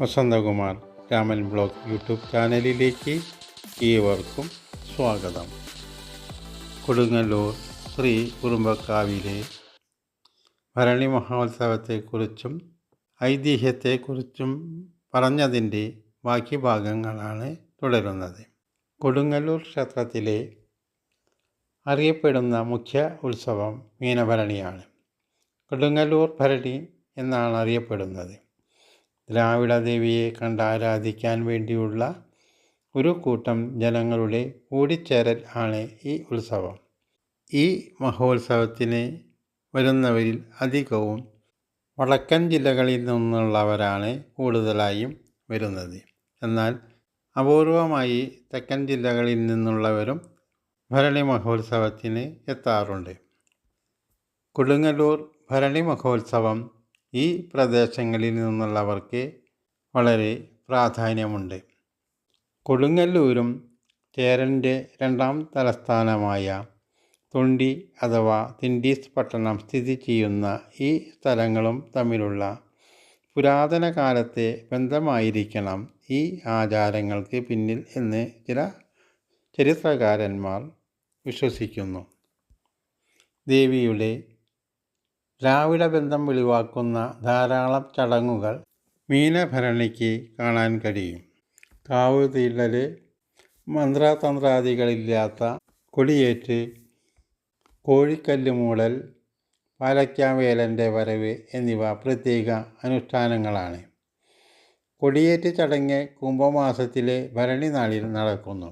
Vasanthakumar Raman blog YouTube ചാനലിലേക്ക് ഏവർക്കും സ്വാഗതം. കൊടുങ്ങല്ലൂർ ശ്രീ കുറുമ്പക്കാവിലെ ഭരണി മഹോത്സവത്തെക്കുറിച്ചും ഐതിഹ്യത്തെക്കുറിച്ചും പറഞ്ഞതിന്റെ ബാക്കി ഭാഗങ്ങളാണ് തുടരുന്നത്. കൊടുങ്ങല്ലൂർ ക്ഷേത്രത്തിലെ അറിയപ്പെടുന്ന മുഖ്യ ഉത്സവം മീനഭരണിയാണ്. കൊടുങ്ങല്ലൂർ ഭരണി എന്നാണ് അറിയപ്പെടുന്നത്. ദ്രാവിഡ ദേവിയെ കണ്ട് ആരാധിക്കാൻ വേണ്ടിയുള്ള ഒരു കൂട്ടം ജനങ്ങളുടെ കൂടിച്ചേരൽ ആണ് ഈ ഉത്സവം. ഈ മഹോത്സവത്തിന് വരുന്നവരിൽ അധികവും വടക്കൻ ജില്ലകളിൽ നിന്നുള്ളവരാണ് കൂടുതലായും വരുന്നത്. എന്നാൽ അപൂർവമായി തെക്കൻ ജില്ലകളിൽ നിന്നുള്ളവരും ഭരണി മഹോത്സവത്തിന് എത്താറുണ്ട്. കൊടുങ്ങല്ലൂർ ഭരണി മഹോത്സവം ഈ പ്രദേശങ്ങളിൽ നിന്നുള്ളവർക്ക് വളരെ പ്രാധാന്യമുണ്ട്. കൊടുങ്ങല്ലൂരും ചേരന്റെ രണ്ടാം തലസ്ഥാനമായ തൊണ്ടി അഥവാ തിണ്ടീസ് പട്ടണം സ്ഥിതി ചെയ്യുന്ന ഈ സ്ഥലങ്ങളും തമ്മിലുള്ള പുരാതന കാലത്തെ ബന്ധമായിരിക്കണം ഈ ആചാരങ്ങൾക്ക് പിന്നിൽ എന്ന് ചില ചരിത്രകാരന്മാർ വിശ്വസിക്കുന്നു. ദേവിയുടെ ദ്രാവിഡ ബന്ധം വെളിവാക്കുന്ന ധാരാളം ചടങ്ങുകൾ മീനഭരണിക്ക് കാണാൻ കഴിയും. കാവ് തീണ്ടൽ മന്ത്രതന്ത്രാദികളില്ലാത്ത കൊടിയേറ്റ് കോഴിക്കല്ല് മൂടൽ പാലക്കാവേലന്റെ വരവ് എന്നിവ പ്രത്യേക അനുഷ്ഠാനങ്ങളാണ്. കൊടിയേറ്റ് ചടങ്ങ് കുംഭമാസത്തിലെ ഭരണി നാളിൽ നടക്കുന്നു.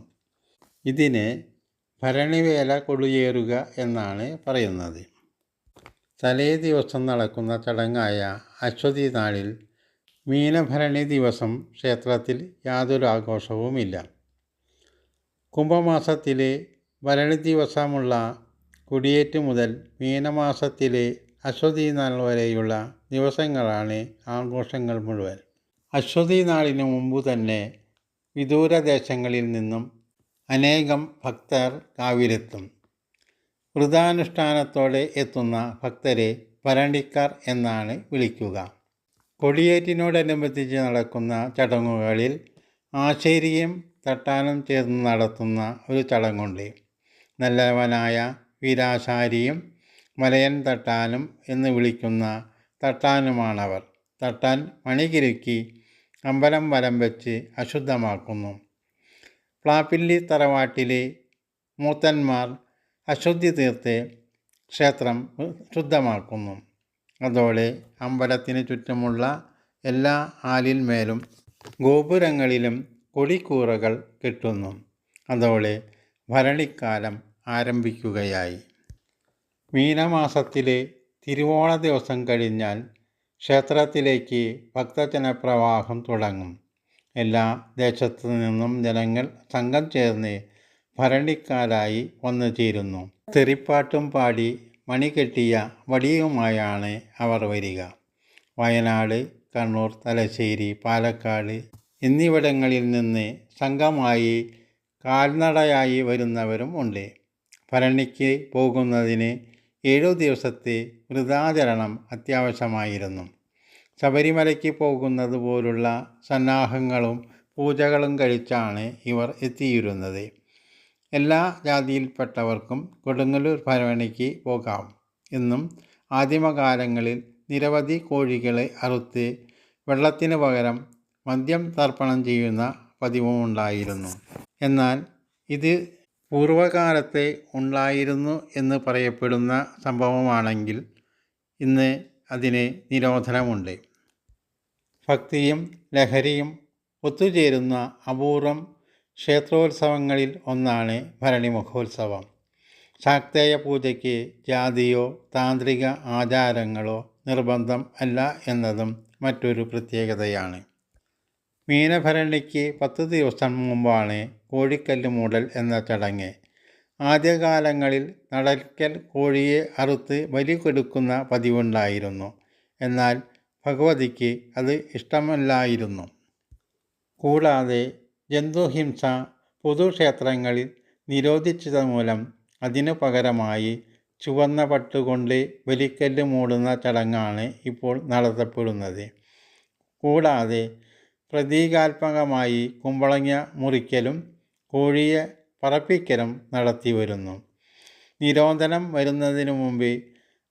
ഇതിനെ ഭരണിവേല കൊടിയേറുക എന്നാണ് പറയുന്നത്. തലേ ദിവസം നടക്കുന്ന ചടങ്ങായ അശ്വതി നാളിൽ മീനഭരണി ദിവസം ക്ഷേത്രത്തിൽ യാതൊരു ആഘോഷവുമില്ല. കുംഭമാസത്തിലെ ഭരണി ദിവസമുള്ള കുടിയേറ്റ് മുതൽ മീനമാസത്തിലെ അശ്വതി നാൾ വരെയുള്ള ദിവസങ്ങളാണ് ആഘോഷങ്ങൾ മുഴുവൻ. അശ്വതി നാളിന് മുമ്പ് തന്നെ വിദൂരദേശങ്ങളിൽ നിന്നും അനേകം ഭക്തർ കാവിലെത്തും. വ്രതാനുഷ്ഠാനത്തോടെ എത്തുന്ന ഭക്തരെ വരണ്ടിക്കാർ എന്നാണ് വിളിക്കുക. കൊടിയേറ്റിനോടനുബന്ധിച്ച് നടക്കുന്ന ചടങ്ങുകളിൽ ആശേരിയും തട്ടാനും ചേർന്ന് നടത്തുന്ന ഒരു ചടങ്ങുണ്ട്. നല്ലവനായ വീരാശാരിയും മലയൻ തട്ടാനും എന്ന് വിളിക്കുന്ന തട്ടാനുമാണവർ. തട്ടാൻ മണികിരുക്കി അമ്പലം വരം വെച്ച് അശുദ്ധമാക്കുന്നു. പ്ലാപ്പില്ലി തറവാട്ടിലെ മൂത്തന്മാർ അശുദ്ധി തീർത്ത് ക്ഷേത്രം ശുദ്ധമാക്കുന്നു. അതോടെ അമ്പലത്തിന് ചുറ്റുമുള്ള എല്ലാ ആലിന്മേലും ഗോപുരങ്ങളിലും കൊടിക്കൂറകൾ കെട്ടുന്നു. അതോടെ ഭരണിക്കാലം ആരംഭിക്കുകയായി. മീനമാസത്തിലെ തിരുവോണ ദിവസം കഴിഞ്ഞാൽ ക്ഷേത്രത്തിലേക്ക് ഭക്തജനപ്രവാഹം തുടങ്ങും. എല്ലാ ദേശത്തു നിന്നും ജനങ്ങൾ സംഘം ചേർന്ന് ഭരണിക്കാരായി വന്നു ചേരുന്നു തെറിപ്പാട്ടും പാടി മണികെട്ടിയ വടിയുമായാണ് അവർ വരിക. വയനാട് കണ്ണൂർ തലശ്ശേരി പാലക്കാട് എന്നിവിടങ്ങളിൽ നിന്ന് സംഘമായി കാൽനടയായി വരുന്നവരും ഉണ്ട്. ഭരണിക്ക് പോകുന്നതിന് ഏഴു ദിവസത്തെ വൃതാചരണം അത്യാവശ്യമായിരുന്നു. ശബരിമലയ്ക്ക് പോകുന്നത് പോലുള്ള സന്നാഹങ്ങളും പൂജകളും കഴിച്ചാണ് ഇവർ എത്തിയിരുന്നത്. എല്ലാ ജാതിയിൽപ്പെട്ടവർക്കും കൊടുങ്ങല്ലൂർ ഭരണിക്ക് പോകാം. എന്നും ആദിമകാലങ്ങളിൽ നിരവധി കോഴികളെ അറുത്ത് വെള്ളത്തിന് പകരം മദ്യം തർപ്പണം ചെയ്യുന്ന പതിവുമുണ്ടായിരുന്നു. എന്നാൽ ഇത് പൂർവകാലത്തെ ഉണ്ടായിരുന്നു എന്ന് പറയപ്പെടുന്ന സംഭവമാണെങ്കിൽ ഇന്ന് അതിന് നിരോധനമുണ്ട്. ഭക്തിയും ലഹരിയും ഒത്തുചേരുന്ന അപൂർവം ക്ഷേത്രോത്സവങ്ങളിൽ ഒന്നാണ് ഭരണി മഹോത്സവം ശാക്തേയ പൂജയ്ക്ക് ജാതിയോ താന്ത്രിക ആചാരങ്ങളോ നിർബന്ധം അല്ല എന്നതും മറ്റൊരു പ്രത്യേകതയാണ്. മീനഭരണിക്ക് പത്ത് ദിവസം മുമ്പാണ് കോഴിക്കല്ല് മൂടൽ എന്ന ചടങ്ങ്. ആദ്യകാലങ്ങളിൽ നടക്കൽ കോഴിയെ അറുത്ത് ബലി കൊടുക്കുന്ന പതിവുണ്ടായിരുന്നു. എന്നാൽ ഭഗവതിക്ക് അത് ഇഷ്ടമല്ലായിരുന്നു. കൂടാതെ ജന്തുഹിംസ പൊതുക്ഷേത്രങ്ങളിൽ നിരോധിച്ചത് മൂലം അതിനു പകരമായി ചുവന്ന പട്ടുകൊണ്ട് വലിക്കല്ല് മൂടുന്ന ചടങ്ങാണ് ഇപ്പോൾ നടത്തപ്പെടുന്നത്. കൂടാതെ പ്രതീകാത്മകമായി കുമ്പളങ്ങ മുറിക്കലും കോഴിയെ പറപ്പിക്കലും നടത്തി വരുന്നു നിരോധനം വരുന്നതിനു മുമ്പ്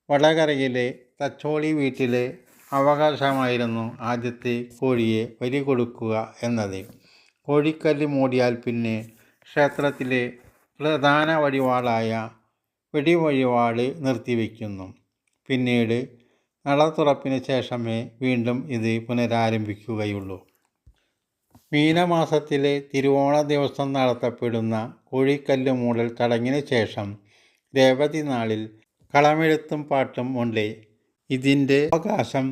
വടകരയിലെ തച്ചോളി വീട്ടിലെ അവകാശമായിരുന്നു ആദ്യത്തെ കോഴിയെ ബലി കൊടുക്കുക എന്നത്. കോഴിക്കല്ല് മൂടിയാൽ പിന്നെ ക്ഷേത്രത്തിലെ പ്രധാന വഴിപാടായ വെടിവഴിപാട് നിർത്തിവെക്കുന്നു. പിന്നീട് നട തുറപ്പിന് ശേഷമേ വീണ്ടും ഇത് പുനരാരംഭിക്കുകയുള്ളൂ. മീനമാസത്തിലെ തിരുവോണ ദിവസം നടത്തപ്പെടുന്ന കോഴിക്കല്ല് മൂടൽ ചടങ്ങിന് ശേഷം രേവതി നാളിൽ കളമെഴുത്തും പാട്ടും ഉണ്ട് ഇതിന്റെ അവകാശം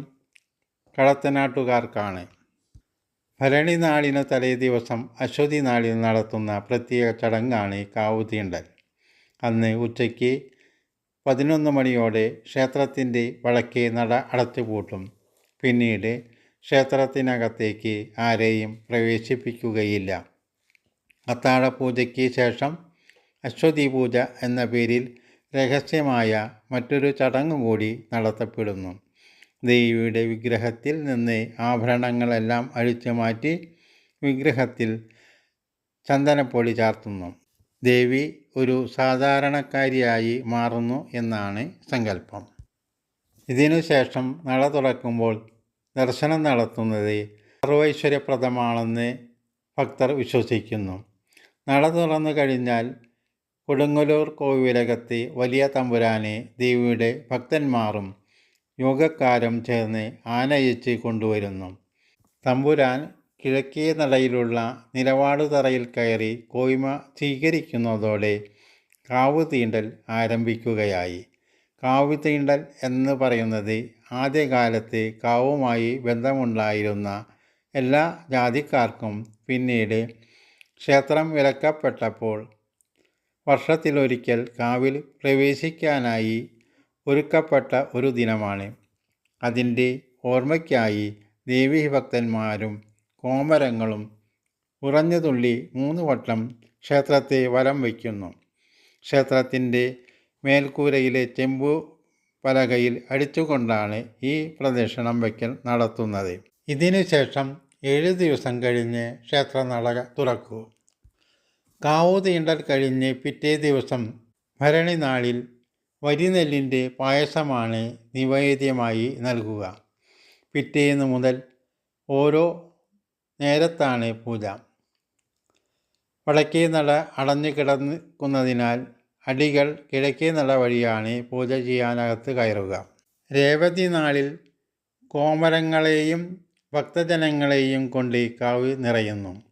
കടത്തനാട്ടുകാർക്കാണ്. ഭരണി നാളിന് തലേ ദിവസം അശ്വതി നാളിൽ നടത്തുന്ന പ്രത്യേക ചടങ്ങാണ് കാവുതീണ്ടൽ അന്ന് ഉച്ചയ്ക്ക് പതിനൊന്ന് മണിയോടെ ക്ഷേത്രത്തിന്റെ വടക്കേ നട അടച്ചുപൂട്ടും. പിന്നീട് ക്ഷേത്രത്തിനകത്തേക്ക് ആരെയും പ്രവേശിപ്പിക്കുകയില്ല. അത്താഴ പൂജയ്ക്ക് ശേഷം അശ്വതി പൂജ എന്ന പേരിൽ രഹസ്യമായ മറ്റൊരു ചടങ്ങ് കൂടി നടത്തപ്പെടുന്നു. ദേവിയുടെ വിഗ്രഹത്തിൽ നിന്ന് ആഭരണങ്ങളെല്ലാം അഴിച്ചു മാറ്റി വിഗ്രഹത്തിൽ ചന്ദനപ്പൊടി ചാർത്തുന്നു. ദേവി ഒരു സാധാരണക്കാരിയായി മാറുന്നു എന്നാണ് സങ്കല്പം. ഇതിനുശേഷം നട തുറക്കുമ്പോൾ ദർശനം നടത്തുന്നത് സർവൈശ്വര്യപ്രദമാണെന്ന് ഭക്തർ വിശ്വസിക്കുന്നു. നട തുറന്നു കഴിഞ്ഞാൽ കൊടുങ്ങല്ലൂർ കോവിലകത്ത് വലിയ തമ്പുരാനെ ദേവിയുടെ ഭക്തന്മാരും യോഗക്കാരും ചേർന്ന് ആനയിച്ച് കൊണ്ടുവരുന്നു. തമ്പുരാൻ കിഴക്കേ നടയിലുള്ള നിലപാട് തറയിൽ കയറി കോയ്മ സ്വീകരിക്കുന്നതോടെ കാവ് തീണ്ടൽ ആരംഭിക്കുകയായി. കാവ് തീണ്ടൽ എന്ന് പറയുന്നത് ആദ്യകാലത്ത് കാവുമായി ബന്ധമുണ്ടായിരുന്ന എല്ലാ ജാതിക്കാർക്കും പിന്നീട് ക്ഷേത്രം വിലക്കപ്പെട്ടപ്പോൾ വർഷത്തിലൊരിക്കൽ കാവിൽ പ്രവേശിക്കാനായി ഒരുക്കപ്പെട്ട ഒരു ദിനമാണ്. അതിന്റെ ഓർമ്മയ്ക്കായി ദേവീഭക്തന്മാരും കോമരങ്ങളും ഉറഞ്ഞതുള്ളി മൂന്ന് വട്ടം ക്ഷേത്രത്തെ വലം വയ്ക്കുന്നു. ക്ഷേത്രത്തിന്റെ മേൽക്കൂരയിലെ ചെമ്പു പലകയിൽ അടിച്ചുകൊണ്ടാണ് ഈ പ്രദക്ഷിണം വയ്ക്കൽ നടത്തുന്നത്. ഇതിനുശേഷം ഏഴ് ദിവസം കഴിഞ്ഞ് ക്ഷേത്രനട തുറക്കൂ. കാവു തീണ്ടൽ കഴിഞ്ഞ് പിറ്റേ ദിവസം ഭരണി നാളിൽ വരിനെല്ലിന്റെ പായസമാണ് നിവേദ്യമായി നൽകുക. പിറ്റേന്ന് മുതൽ ഓരോ നേരത്താണ് പൂജ. വടക്കേ നട അടഞ്ഞു കിടക്കുന്നതിനാൽ അടികൾ കിഴക്കേ നട വഴിയാണ് പൂജ ചെയ്യാനകത്ത് കയറുക. രേവതി നാളിൽ കോമരങ്ങളെയും ഭക്തജനങ്ങളെയും കൊണ്ട് കാവ് നിറയുന്നു.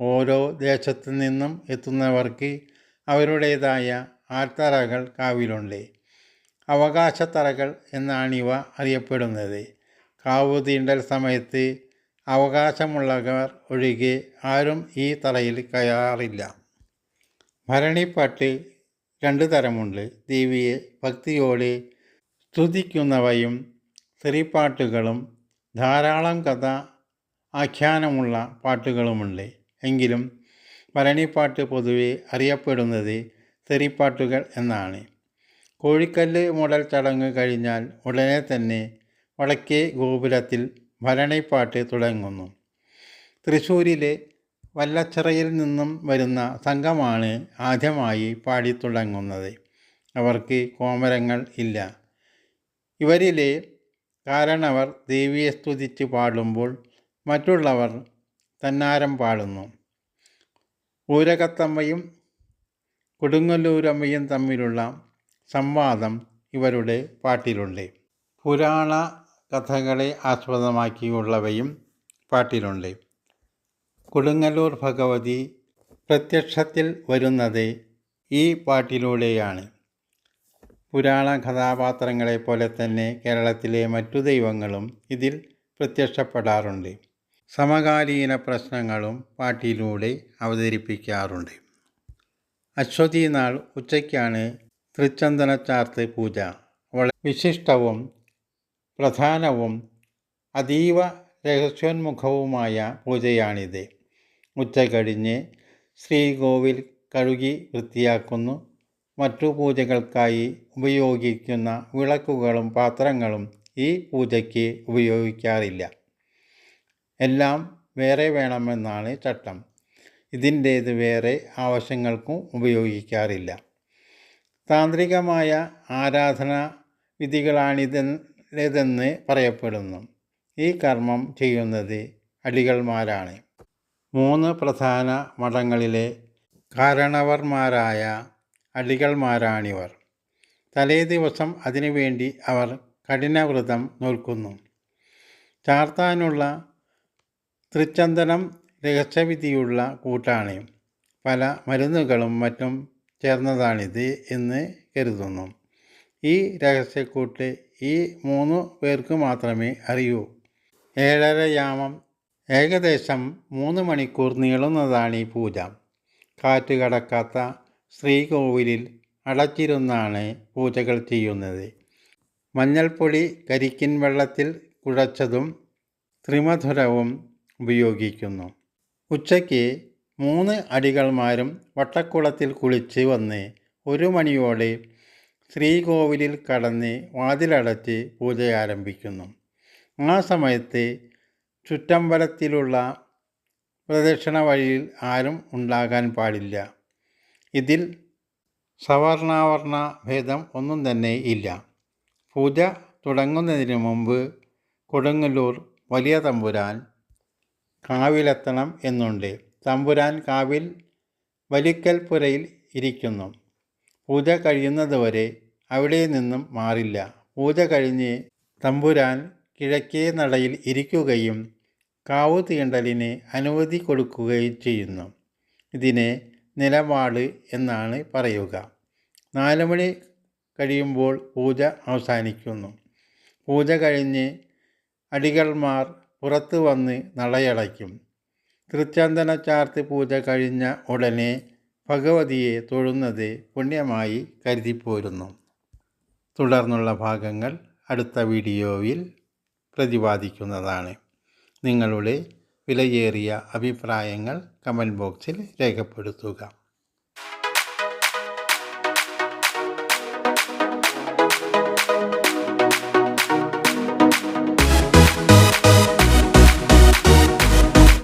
ഓരോ ദേശത്തു നിന്നും എത്തുന്നവർക്ക് അവരുടേതായ ആൽത്തറകൾ കാവിലുണ്ട്. അവകാശത്തറകൾ എന്നാണിവ അറിയപ്പെടുന്നത്. കാവു തീണ്ടൽ സമയത്ത് അവകാശമുള്ളവർ ഒഴികെ ആരും ഈ തറയിൽ കയറാറില്ല. ഭരണിപ്പാട്ട് രണ്ട് തരമുണ്ട്. ദേവിയെ ഭക്തിയോടെ സ്തുതിക്കുന്നവയും സ്ത്രീപ്പാട്ടുകളും ധാരാളം കഥ ആഖ്യാനമുള്ള പാട്ടുകളുമുണ്ട്. എങ്കിലും ഭരണിപ്പാട്ട് പൊതുവെ അറിയപ്പെടുന്നത് തെറിപ്പാട്ടുകൾ എന്നാണ്. കോഴിക്കല്ല് മുടൽ ചടങ്ങ് കഴിഞ്ഞാൽ ഉടനെ തന്നെ വടക്കേ ഗോപുരത്തിൽ ഭരണിപ്പാട്ട് തുടങ്ങുന്നു. തൃശ്ശൂരിലെ വല്ലച്ചിറയിൽ നിന്നും വരുന്ന സംഘമാണ് ആദ്യമായി പാടിത്തുടങ്ങുന്നത് അവർക്ക് കോമരങ്ങൾ ഇല്ല. ഇവരിലെ കാരണവർ ദേവിയെ സ്തുതിച്ച് പാടുമ്പോൾ മറ്റുള്ളവർ തന്നാരം പാടുന്നു. ഊരകത്തമ്മയും കൊടുങ്ങല്ലൂരമ്മയും തമ്മിലുള്ള സംവാദം ഇവരുടെ പാട്ടിലുണ്ട്. പുരാണ കഥകളെ ആസ്പദമാക്കിയുള്ളവയും പാട്ടിലുണ്ട്. കൊടുങ്ങല്ലൂർ ഭഗവതി പ്രത്യക്ഷത്തിൽ വരുന്നത് ഈ പാട്ടിലൂടെയാണ്. പുരാണ കഥാപാത്രങ്ങളെ പോലെ തന്നെ കേരളത്തിലെ മറ്റു ദൈവങ്ങളും ഇതിൽ പ്രത്യക്ഷപ്പെടാറുണ്ട്. സമകാലീന പ്രശ്നങ്ങളും പാട്ടിലൂടെ അവതരിപ്പിക്കാറുണ്ട്. അശ്വതി നാൾ ഉച്ചയ്ക്കാണ് തൃച്ചന്ദനച്ചാർത്ത് പൂജ. വളരെ വിശിഷ്ടവും പ്രധാനവും അതീവ രഹസ്യോന്മുഖവുമായ പൂജയാണിത്. ഉച്ച കഴിഞ്ഞ് ശ്രീകോവിൽ കഴുകി വൃത്തിയാക്കുന്നു. മറ്റു പൂജകൾക്കായി ഉപയോഗിക്കുന്ന വിളക്കുകളും പാത്രങ്ങളും ഈ പൂജയ്ക്ക് ഉപയോഗിക്കാറില്ല. എല്ലാം വേറെ വേണമെന്നാണ് ചട്ടം. ഇതിന്റേത് വേറെ ആവശ്യങ്ങൾക്കും ഉപയോഗിക്കാറില്ല. താന്ത്രികമായ ആരാധന വിധികളാണിതെന്ന് പറയപ്പെടുന്നു. ഈ കർമ്മം ചെയ്യുന്നത് അടികൾമാരാണ്. മൂന്ന് പ്രധാന മഠങ്ങളിലെ കാരണവർമാരായ അടികൾമാരാണിവർ. തലേ ദിവസം അതിനുവേണ്ടി അവർ കഠിനവ്രതം നോൽക്കുന്നു. ചാർത്താനുള്ള തൃച്ചന്ദനം രഹസ്യവിധിയുള്ള കൂട്ടാണ്. പല മരുന്നുകളും മറ്റും ചേർന്നതാണിത് എന്ന് കരുതുന്നു. ഈ രഹസ്യക്കൂട്ട് ഈ മൂന്ന് പേർക്ക് മാത്രമേ അറിയൂ. ഏഴരയാമം ഏകദേശം മൂന്ന് മണിക്കൂർ നീളുന്നതാണ് ഈ പൂജ. കാറ്റ് കടക്കാത്ത ശ്രീകോവിലിൽ അടച്ചിരുന്നാണ് പൂജകൾ ചെയ്യുന്നത്. മഞ്ഞൾപ്പൊടി കരിക്കിൻ വെള്ളത്തിൽ കുഴച്ചതും ത്രിമധുരവും ഉപയോഗിക്കുന്നു. ഉച്ചയ്ക്ക് മൂന്ന് അടികൾമാരും വട്ടക്കുളത്തിൽ കുളിച്ച് വന്ന് ഒരു മണിയോടെ ശ്രീകോവിലിൽ കടന്ന് വാതിലടച്ച് പൂജ ആരംഭിക്കുന്നു ആ സമയത്ത് ചുറ്റമ്പലത്തിലുള്ള പ്രദക്ഷിണ വഴിയിൽ ആരും ഉണ്ടാകാൻ പാടില്ല. ഇതിൽ സവർണാവർണ ഭേദം ഒന്നും തന്നെ ഇല്ല. പൂജ തുടങ്ങുന്നതിന് മുമ്പ് കൊടുങ്ങല്ലൂർ വലിയ തമ്പുരാൻ കാവിലെത്തണം എന്നുണ്ട്. തമ്പുരാൻ കാവിൽ വലിക്കൽപ്പുരയിൽ ഇരിക്കുന്നു. പൂജ കഴിയുന്നതുവരെ അവിടെ നിന്നും മാറില്ല. പൂജ കഴിഞ്ഞ് തമ്പുരാൻ കിഴക്കേ നടയിൽ ഇരിക്കുകയും കാവു തീണ്ടലിന് അനുമതി കൊടുക്കുകയും ചെയ്യുന്നു. ഇതിനെ നിലപാട് എന്നാണ് പറയുക. നാലുമണി കഴിയുമ്പോൾ പൂജ അവസാനിക്കുന്നു. പൂജ കഴിഞ്ഞ് അടികൾമാർ പുറത്തു വന്ന് നടയടയ്ക്കും. തൃച്ചന്ദന ചാർത്ത് പൂജ കഴിഞ്ഞ ഉടനെ ഭഗവതിയെ തൊഴുന്നത് പുണ്യമായി കരുതിപ്പോരുന്നു. തുടർന്നുള്ള ഭാഗങ്ങൾ അടുത്ത വീഡിയോയിൽ പ്രതിപാദിക്കുന്നതാണ്. നിങ്ങളുടെ വിലയേറിയ അഭിപ്രായങ്ങൾ കമന്റ് ബോക്സിൽ രേഖപ്പെടുത്തുക.